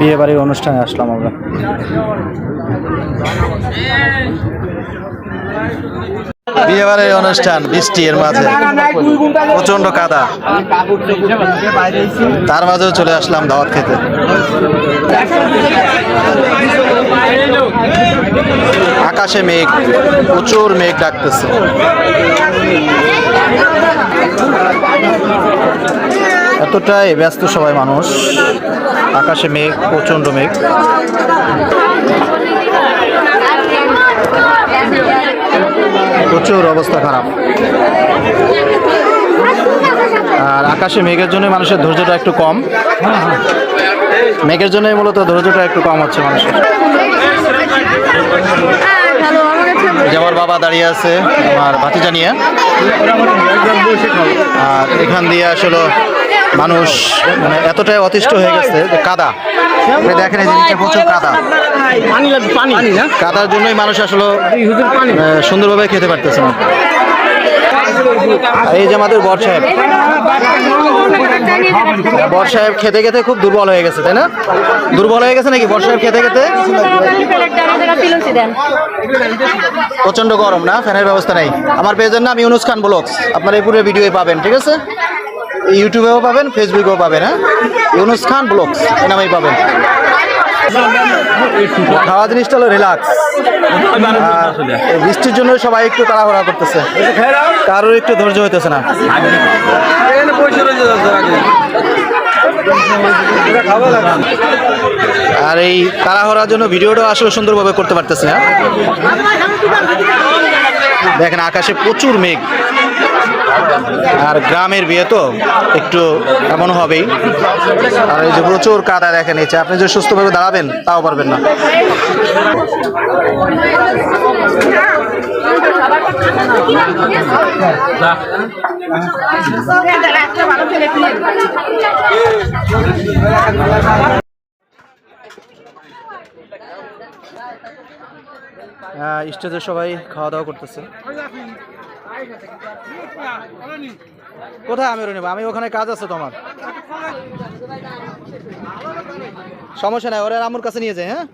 বিয়ে বাড়ির অনুষ্ঠানে আসলাম আমরা। বিয়ে বাড়ির অনুষ্ঠান, বৃষ্টি এর মাঝে। প্রচণ্ড কাদা। তার মাঝেও চলে আসলাম দাওয়াত খেতে। আকাশে মেঘ, প্রচুর মেঘ ডাকতেছে। এতটাই ব্যস্ত সবাই মানুষ। আকাশে মেঘ প্রচণ্ড মেঘ। প্রচুর অবস্থা খারাপ। আর আকাশে মেঘের জন্য মানুষের ধৈর্যটা একটু কম। মেঘের জন্যই মূলত ধৈর্যটা একটু কম হচ্ছে মানুষের। আমার বাবা দাঁড়িয়ে আছে, আমার ভাতিজা নিয়ে। আর এখান দিয়ে আসলে মানুষ মানে এতটাই অতিষ্ঠ হয়ে গেছে যে কাদা। দেখেন এই জিনিসটা প্রচুর কাদা। পানি না? কাদার জন্যই মানুষ আসলে সুন্দরভাবে খেতে পারতেছে না। এই যে আমাদের বর সাহেব। বর সাহেব খেতে খেতে খুব দুর্বল হয়ে গেছে তাই না? দুর্বল হয়ে গেছে নাকি বর সাহেব খেতে খেতে? প্রচণ্ড গরম না? ফ্যানের ব্যবস্থা নেই। আমার পেজের নাম ইউনুস খান ব্লগস। আপনার এই পুরো ভিডিও পাবেন ঠিক আছে? ইউটিউবেও পাবেন, ফেসবুকেও পাবেন হ্যাঁ? ইউনুস খান ব্লগস এই নামেই পাবেন। খাওয়া জিনিসটা হলো রিল্যাক্স বৃষ্টির জন্য সবাই একটু তাড়াহুড়া করতেছে। কারোর একটু ধৈর্য হইতেছে না। আর এই তাড়াহুড়ার জন্য ভিডিওটা আসলে সুন্দরভাবে করতে পারতেছি না। দেখেন আকাশে প্রচুর মেঘ। আর গ্রামের বিয়ে তো একটু এমন হবেই। আর এই যে প্রচুর কাদা দেখেন যে, আপনি যে সুস্থভাবে দাঁড়াবেন, তাও পারবেন না। স্টেজে সবাই খাওয়া দাওয়া করতেছে। কোথায় আমি নেব? আমি ওখানে কাজ আছে তোমার। সমস্যা নাই, ওরা আমার কাছে নিয়ে যায় হ্যাঁ?